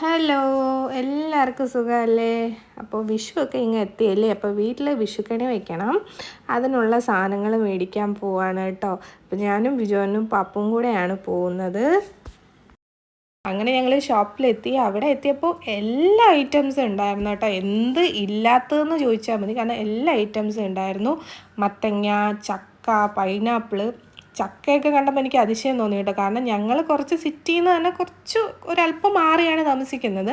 Hello എല്ലാവർക്കും സുഖമല്ലേ? അപ്പോൾ വിഷുവൊക്കെ ഇങ്ങ് എത്തിയല്ലേ? അപ്പോൾ വീട്ടിൽ വിഷുക്കണി വെക്കണം. അതിനുള്ള സാധനങ്ങൾ മേടിക്കാൻ പോവാണ് കേട്ടോ. അപ്പോൾ ഞാനും ബിജോനും പപ്പും കൂടെയാണ് പോകുന്നത്. അങ്ങനെ ഞങ്ങൾ ഷോപ്പിലെത്തി. അവിടെ എത്തിയപ്പോൾ എല്ലാ ഐറ്റംസും ഉണ്ടായിരുന്നു കേട്ടോ. എന്ത് ഇല്ലാത്തതെന്ന് ചോദിച്ചാൽ മതി. കാരണം എല്ലാ ഐറ്റംസും ഉണ്ടായിരുന്നു. മത്തങ്ങ ചക്ക പൈനാപ്പിൾ ചക്കയൊക്കെ കണ്ടപ്പോൾ എനിക്ക് അതിശയം തോന്നി കേട്ടോ. കാരണം ഞങ്ങൾ കുറച്ച് സിറ്റിയിൽ നിന്ന് തന്നെ കുറച്ച് ഒരല്പം മാറിയാണ് താമസിക്കുന്നത്.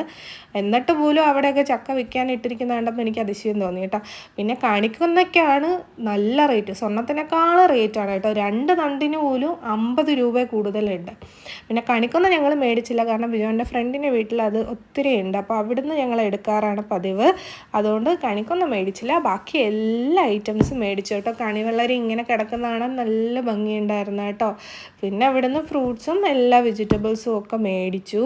എന്നിട്ട് പോലും അവിടെയൊക്കെ ചക്ക വിൽക്കാൻ ഇട്ടിരിക്കുന്ന കണ്ടപ്പോൾ എനിക്ക് അതിശയം തോന്നി കേട്ടോ. പിന്നെ കണിക്കുന്നൊക്കെയാണ് നല്ല റേറ്റ് സ്വർണത്തിനേക്കാൾ റേറ്റാണ് കേട്ടോ. രണ്ട് തണ്ടിന് പോലും അമ്പത് രൂപ കൂടുതലുണ്ട്. പിന്നെ കണിക്കൊന്നും ഞങ്ങൾ മേടിച്ചില്ല. കാരണം ബിജോന്റെ ഫ്രണ്ടിന്റെ വീട്ടിൽ അത് ഒത്തിരി ഉണ്ട്. അപ്പോൾ അവിടുന്ന് ഞങ്ങൾ എടുക്കാറാണ് പതിവ്. അതുകൊണ്ട് കണിക്കൊന്നും മേടിച്ചില്ല. ബാക്കി എല്ലാ ഐറ്റംസും മേടിച്ചു കേട്ടോ. കണിവെള്ളരി ഇങ്ങനെ കിടക്കുന്നതാണ് നല്ല ഭംഗിയുണ്ട്. ഉണ്ടായിരുന്നു കേട്ടോ. പിന്നെ അവിടുന്ന് ഫ്രൂട്ട്സും എല്ലാ വെജിറ്റബിൾസും ഒക്കെ മേടിച്ചു.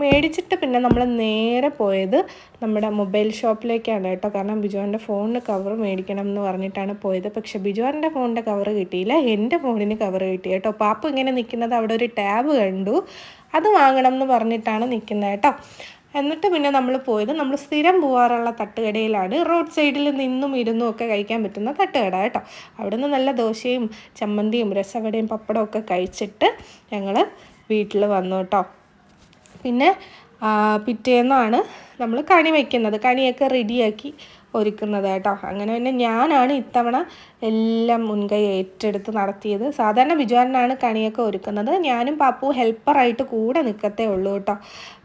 മേടിച്ചിട്ട് പിന്നെ നമ്മൾ നേരെ പോയത് നമ്മുടെ മൊബൈൽ ഷോപ്പിലേക്കാണ് കേട്ടോ. കാരണം ബിജുവാന്റെ ഫോണിന് കവർ മേടിക്കണം എന്ന് പറഞ്ഞിട്ടാണ് പോയത്. പക്ഷേ ബിജുവാന്റെ ഫോണിന്റെ കവർ കിട്ടിയില്ല. എന്റെ ഫോണിന് കവർ കിട്ടി കേട്ടോ. പാപ്പ ഇങ്ങനെ നിൽക്കുന്നത് അവിടെ ഒരു ടാബ് കണ്ടു. അത് വാങ്ങണം എന്ന് പറഞ്ഞിട്ടാണ് നിൽക്കുന്നത് കേട്ടോ. എന്നിട്ട് പിന്നെ നമ്മൾ പോയത് നമ്മൾ സ്ഥിരം പോകാറുള്ള തട്ടുകടയിലാണ്. റോഡ് സൈഡിൽ നിന്നും ഇരുന്നും ഒക്കെ കഴിക്കാൻ പറ്റുന്ന തട്ടുകട കേട്ടോ. അവിടുന്ന് നല്ല ദോശയും ചമ്മന്തിയും രസവടയും പപ്പടവും ഒക്കെ കഴിച്ചിട്ട് ഞങ്ങൾ വീട്ടിൽ വന്നു കേട്ടോ. പിന്നെ പിറ്റേന്നാണ് നമ്മൾ കണി വയ്ക്കുന്നത് കണിയൊക്കെ റെഡിയാക്കി ഒരുക്കുന്നത് കേട്ടോ അങ്ങനെ പിന്നെ ഞാനാണ് ഇത്തവണ എല്ലാം മുൻകൈ ഏറ്റെടുത്ത് നടത്തിയത്. സാധാരണ ബിജുവാനാണ് കണിയൊക്കെ ഒരുക്കുന്നത്. ഞാനും പാപ്പു ഹെൽപ്പറായിട്ട് കൂടെ നിൽക്കത്തേ ഉള്ളൂ കേട്ടോ.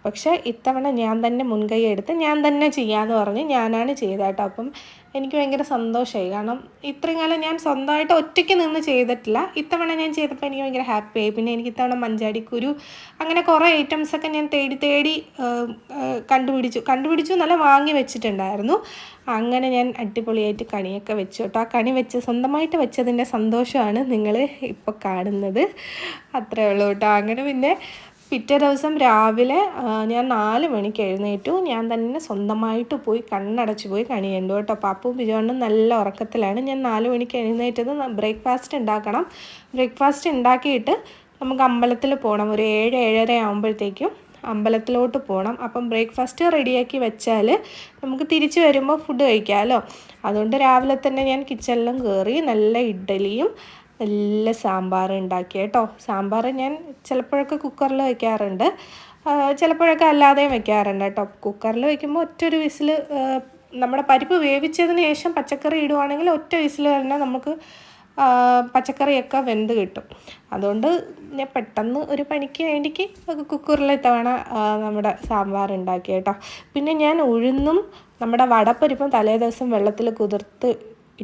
പക്ഷേ ഇത്തവണ ഞാൻ തന്നെ മുൻകൈ എടുത്ത് ഞാൻ തന്നെ ചെയ്യാമെന്ന് പറഞ്ഞ് ഞാനാണ് ചെയ്തത് കേട്ടോ. അപ്പം എനിക്ക് ഭയങ്കര സന്തോഷമായി കാരണം ഇത്രയും കാലം ഞാൻ സ്വന്തമായിട്ട് ഒറ്റയ്ക്ക് നിന്ന് ചെയ്തിട്ടില്ല. ഇത്തവണ ഞാൻ ചെയ്തപ്പോൾ എനിക്ക് ഭയങ്കര ഹാപ്പിയായി. പിന്നെ എനിക്ക് ഇത്തവണ മഞ്ചാടിക്കുരു അങ്ങനെ കുറേ ഐറ്റംസൊക്കെ ഞാൻ തേടി തേടി കണ്ടുപിടിച്ചു. കണ്ടുപിടിച്ചു നല്ല വാങ്ങി വെച്ചിട്ടുണ്ടായിരുന്നു. അങ്ങനെ ഞാൻ അടിപൊളിയായിട്ട് കണിയൊക്കെ വെച്ചു കേട്ടോ. ആ കണി വെച്ച് സ്വന്തമായിട്ട് വെച്ചതിന്റെ സന്തോഷമാണ് നിങ്ങൾ ഇപ്പോൾ കാണുന്നത്. അത്രയേ ഉള്ളൂ കേട്ടോ. അങ്ങനെ പിന്നെ പിറ്റേ ദിവസം രാവിലെ ഞാൻ നാല് മണിക്ക് എഴുന്നേറ്റു. ഞാൻ തന്നെ സ്വന്തമായിട്ട് പോയി കണ്ണടച്ച് പോയി കണി കണ്ടു കേട്ടോ. പാപ്പും ബിജോണ്ണും നല്ല ഉറക്കത്തിലാണ്. ഞാൻ നാല് മണിക്ക് എഴുന്നേറ്റത്. ബ്രേക്ക്ഫാസ്റ്റ് ഉണ്ടാക്കണം. ബ്രേക്ക്ഫാസ്റ്റ് ഉണ്ടാക്കിയിട്ട് നമുക്ക് അമ്പലത്തിൽ പോകണം ഒരു ഏഴ് ഏഴര ആകുമ്പോഴത്തേക്കും അമ്പലത്തിലോട്ട് പോകണം അപ്പം ബ്രേക്ക്ഫാസ്റ്റ് റെഡിയാക്കി വെച്ചാൽ നമുക്ക് തിരിച്ച് വരുമ്പോൾ ഫുഡ് കഴിക്കാമല്ലോ അതുകൊണ്ട് രാവിലെ തന്നെ ഞാൻ കിച്ചണിലും കയറി നല്ല ഇഡ്ഡലിയും നല്ല സാമ്പാർ ഉണ്ടാക്കി കേട്ടോ. സാമ്പാർ ഞാൻ ചിലപ്പോഴൊക്കെ കുക്കറിൽ വയ്ക്കാറുണ്ട് ചിലപ്പോഴൊക്കെ അല്ലാതെയും വയ്ക്കാറുണ്ട് കേട്ടോ. കുക്കറിൽ വയ്ക്കുമ്പോൾ ഒറ്റൊരു വിസിൽ നമ്മുടെ പരിപ്പ് വേവിച്ചതിന് ശേഷം പച്ചക്കറി ഇടുവാണെങ്കിൽ ഒറ്റ വിസിൽ തന്നെ നമുക്ക് പച്ചക്കറിയൊക്കെ വെന്ത് കിട്ടും. അതുകൊണ്ട് ഞാൻ പെട്ടെന്ന് ഒരു പണിക്ക് വേണ്ടിക്ക് കുക്കറിൽ തവണ നമ്മുടെ സാമ്പാർ ഉണ്ടാക്കി കേട്ടോ. പിന്നെ ഞാൻ ഉഴുന്നും നമ്മുടെ വടപ്പരിപ്പും തലേ ദിവസം വെള്ളത്തിൽ കുതിർത്ത്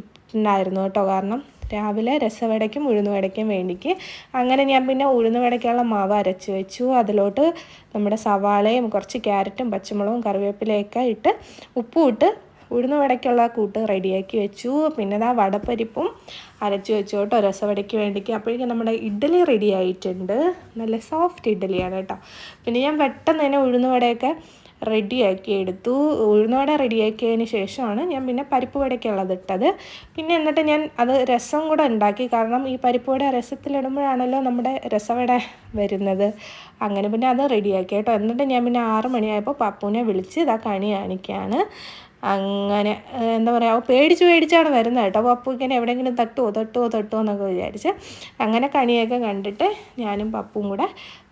ഇട്ടിട്ടുണ്ടായിരുന്നു കേട്ടോ. കാരണം രാവിലെ രസവടയ്ക്കും ഉഴുന്നുവടയ്ക്കും വേണ്ടിക്ക്. അങ്ങനെ ഞാൻ പിന്നെ ഉഴുന്നുവടയ്ക്കുള്ള മാവ് അരച്ച് വെച്ചു. അതിലോട്ട് നമ്മുടെ സവാളയും കുറച്ച് ക്യാരറ്റും പച്ചമുളകും കറിവേപ്പിലയൊക്കെ ഇട്ട് ഉപ്പും ഇട്ട് ഉഴുന്നുവടയ്ക്കുള്ള കൂട്ട് റെഡിയാക്കി വെച്ചു. പിന്നെ ആ വടപ്പരിപ്പും അരച്ചു വെച്ചു കേട്ടോ രസവടയ്ക്ക് വേണ്ടിക്ക്. അപ്പോഴേക്കും നമ്മുടെ ഇഡ്ഡലി റെഡി ആയിട്ടുണ്ട്. നല്ല സോഫ്റ്റ് ഇഡ്ഡലിയാണ് കേട്ടോ. പിന്നെ ഞാൻ പെട്ടെന്ന് തന്നെ ഉഴുന്ന് വടയൊക്കെ റെഡിയാക്കി എടുത്തു ഉഴുന്നുവട റെഡിയാക്കിയതിന് ശേഷമാണ് ഞാൻ പിന്നെ പരിപ്പ് വടയ്ക്കുള്ളത് ഇട്ടത്. പിന്നെ എന്നിട്ട് ഞാൻ അത് രസം കൂടെ ഉണ്ടാക്കി. കാരണം ഈ പരിപ്പ് വട രസത്തിലിടുമ്പോഴാണല്ലോ നമ്മുടെ രസവട വരുന്നത്. അങ്ങനെ പിന്നെ അത് റെഡിയാക്കി കേട്ടോ. എന്നിട്ട് ഞാൻ പിന്നെ ആറ് മണിയായപ്പോൾ പപ്പുവിനെ വിളിച്ച് ഇതാ കണി കാണിക്കുകയാണ് അങ്ങനെ എന്താ പറയുക അവ പേടിച്ച് പേടിച്ചാണ് വരുന്നത് കേട്ടോ. അപ്പോൾ പപ്പു ഇങ്ങനെ എവിടെയെങ്കിലും തട്ടുമോ തട്ടുമോ തട്ടുമോ എന്നൊക്കെ വിചാരിച്ച് അങ്ങനെ കണിയൊക്കെ കണ്ടിട്ട് ഞാനും പപ്പും കൂടെ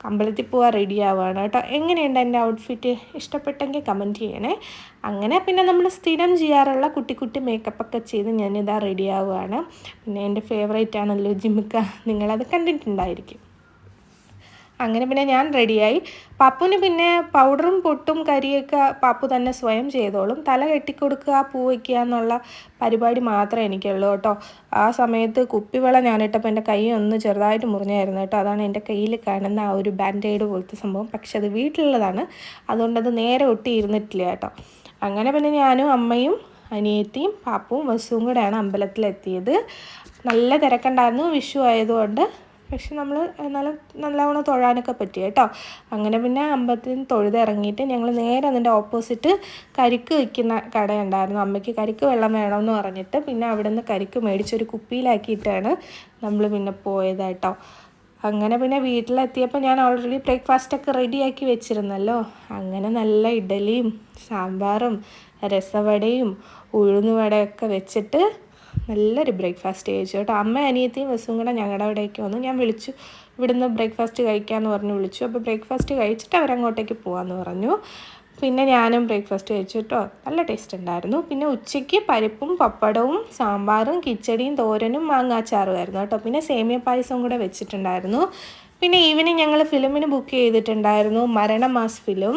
അമ്പലത്തിൽ പോകാൻ റെഡി ആവുകയാണ് കേട്ടോ. എങ്ങനെയുണ്ട് എന്റെ ഔട്ട്ഫിറ്റ് ഇഷ്ടപ്പെട്ടെങ്കിൽ കമന്റ് ചെയ്യണേ. അങ്ങനെ പിന്നെ നമ്മൾ സ്ഥിരം ചെയ്യാറുള്ള കുട്ടി കുട്ടി മേക്കപ്പൊക്കെ ചെയ്ത് ഞാനിതാ റെഡി ആവുകയാണ്. പിന്നെ എന്റെ ഫേവറേറ്റ് ആണല്ലോ ജിമിക്ക. നിങ്ങളത് കണ്ടിട്ടുണ്ടായിരിക്കും. അങ്ങനെ പിന്നെ ഞാൻ റെഡിയായി പപ്പുന് പിന്നെ പൗഡറും പൊട്ടും കരിയൊക്കെ പപ്പു തന്നെ സ്വയം ചെയ്തോളും. തല കെട്ടിക്കൊടുക്കുക പൂ വയ്ക്കുക എന്നുള്ള പരിപാടി മാത്രമേ എനിക്കുള്ളൂ കേട്ടോ. ആ സമയത്ത് കുപ്പിവെള്ളം ഞാനിട്ടപ്പോൾ എന്റെ കൈ ഒന്ന് ചെറുതായിട്ട് മുറിഞ്ഞായിരുന്നു കേട്ടോ. അതാണ് എന്റെ കയ്യിൽ കാണുന്ന ആ ഒരു ബാൻഡേഡ് പോലത്തെ സംഭവം. പക്ഷെ അത് വീട്ടിലുള്ളതാണ്. അതുകൊണ്ടത് നേരെ ഒട്ടി ഇരുന്നിട്ടില്ല കേട്ടോ. അങ്ങനെ പിന്നെ ഞാനും അമ്മയും അനിയത്തിയും പാപ്പും വസുവും കൂടെയാണ് അമ്പലത്തിലെത്തിയത്. നല്ല തിരക്കുണ്ടായിരുന്നു വിഷു ആയതുകൊണ്ട്. പക്ഷെ നമ്മൾ നല്ല നല്ലവണ്ണം തൊഴാനൊക്കെ പറ്റി കേട്ടോ. അങ്ങനെ പിന്നെ അമ്പലത്തിൽ തൊഴുതിറങ്ങിയിട്ട് ഞങ്ങൾ നേരെ അതിന്റെ ഓപ്പോസിറ്റ് കരിക്ക് വയ്ക്കുന്ന കടയുണ്ടായിരുന്നു അമ്മയ്ക്ക് കരിക്ക് വെള്ളം വേണമെന്ന് പറഞ്ഞിട്ട് പിന്നെ അവിടെ നിന്ന് കരിക്ക് മേടിച്ചൊരു കുപ്പിയിലാക്കിയിട്ടാണ് നമ്മൾ പിന്നെ പോയത് കേട്ടോ. അങ്ങനെ പിന്നെ വീട്ടിലെത്തിയപ്പോൾ ഞാൻ ഓൾറെഡി ബ്രേക്ക്ഫാസ്റ്റൊക്കെ റെഡിയാക്കി വെച്ചിരുന്നല്ലോ. അങ്ങനെ നല്ല ഇഡലിയും സാമ്പാറും രസവടയും ഉഴുന്നുവടയൊക്കെ വെച്ചിട്ട് നല്ലൊരു ബ്രേക്ക്ഫാസ്റ്റ് കഴിച്ചു കേട്ടോ. അമ്മ അനിയത്തിയും ബസ്സും കൂടെ ഞങ്ങളുടെ അവിടേക്ക് വന്നു. ഞാൻ വിളിച്ചു ഇവിടുന്ന് ബ്രേക്ക്ഫാസ്റ്റ് കഴിക്കാമെന്ന് പറഞ്ഞ് വിളിച്ചു. അപ്പോൾ ബ്രേക്ക്ഫാസ്റ്റ് കഴിച്ചിട്ട് അവരങ്ങോട്ടേക്ക് പോകാമെന്ന് പറഞ്ഞു. പിന്നെ ഞാനും ബ്രേക്ക്ഫാസ്റ്റ് കഴിച്ചു കേട്ടോ. നല്ല ടേസ്റ്റ് ഉണ്ടായിരുന്നു. പിന്നെ ഉച്ചയ്ക്ക് പരിപ്പും പപ്പടവും സാമ്പാറും കിച്ചടിയും തോരനും മാങ്ങാച്ചാറുമായിരുന്നു കേട്ടോ. പിന്നെ സേമിയ പായസവും കൂടെ വെച്ചിട്ടുണ്ടായിരുന്നു. പിന്നെ ഈവനിങ് ഞങ്ങൾ ഫിലിമിന് ബുക്ക് ചെയ്തിട്ടുണ്ടായിരുന്നു മരണമാസ് ഫിലിം.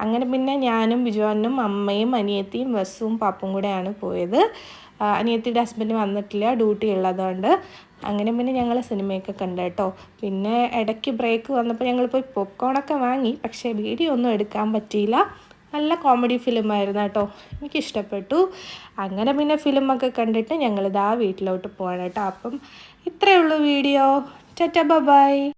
അങ്ങനെ പിന്നെ ഞാനും ബിജുവാനും അമ്മയും അനിയത്തിയും ബസ്സും പാപ്പും കൂടെയാണ് പോയത്. അനിയത്തിയുടെ ഹസ്ബൻഡ് വന്നിട്ടില്ല ഡ്യൂട്ടി ഉള്ളതുകൊണ്ട്. അങ്ങനെ പിന്നെ ഞങ്ങൾ സിനിമയൊക്കെ കണ്ട കേട്ടോ. പിന്നെ ഇടയ്ക്ക് ബ്രേക്ക് വന്നപ്പോൾ ഞങ്ങൾ പോയി പോപ്കോണൊക്കെ വാങ്ങി പക്ഷേ വീഡിയോ ഒന്നും എടുക്കാൻ പറ്റിയില്ല. നല്ല കോമഡി ഫിലിം ആയിരുന്നു കേട്ടോ എനിക്കിഷ്ടപ്പെട്ടു അങ്ങനെ പിന്നെ ഫിലിമൊക്കെ കണ്ടിട്ട് ഞങ്ങളിതാ വീട്ടിലോട്ട് പോകണം കേട്ടോ. അപ്പം ഇത്രയേ ഉള്ളൂ വീഡിയോ. ചറ്റ ബൈ.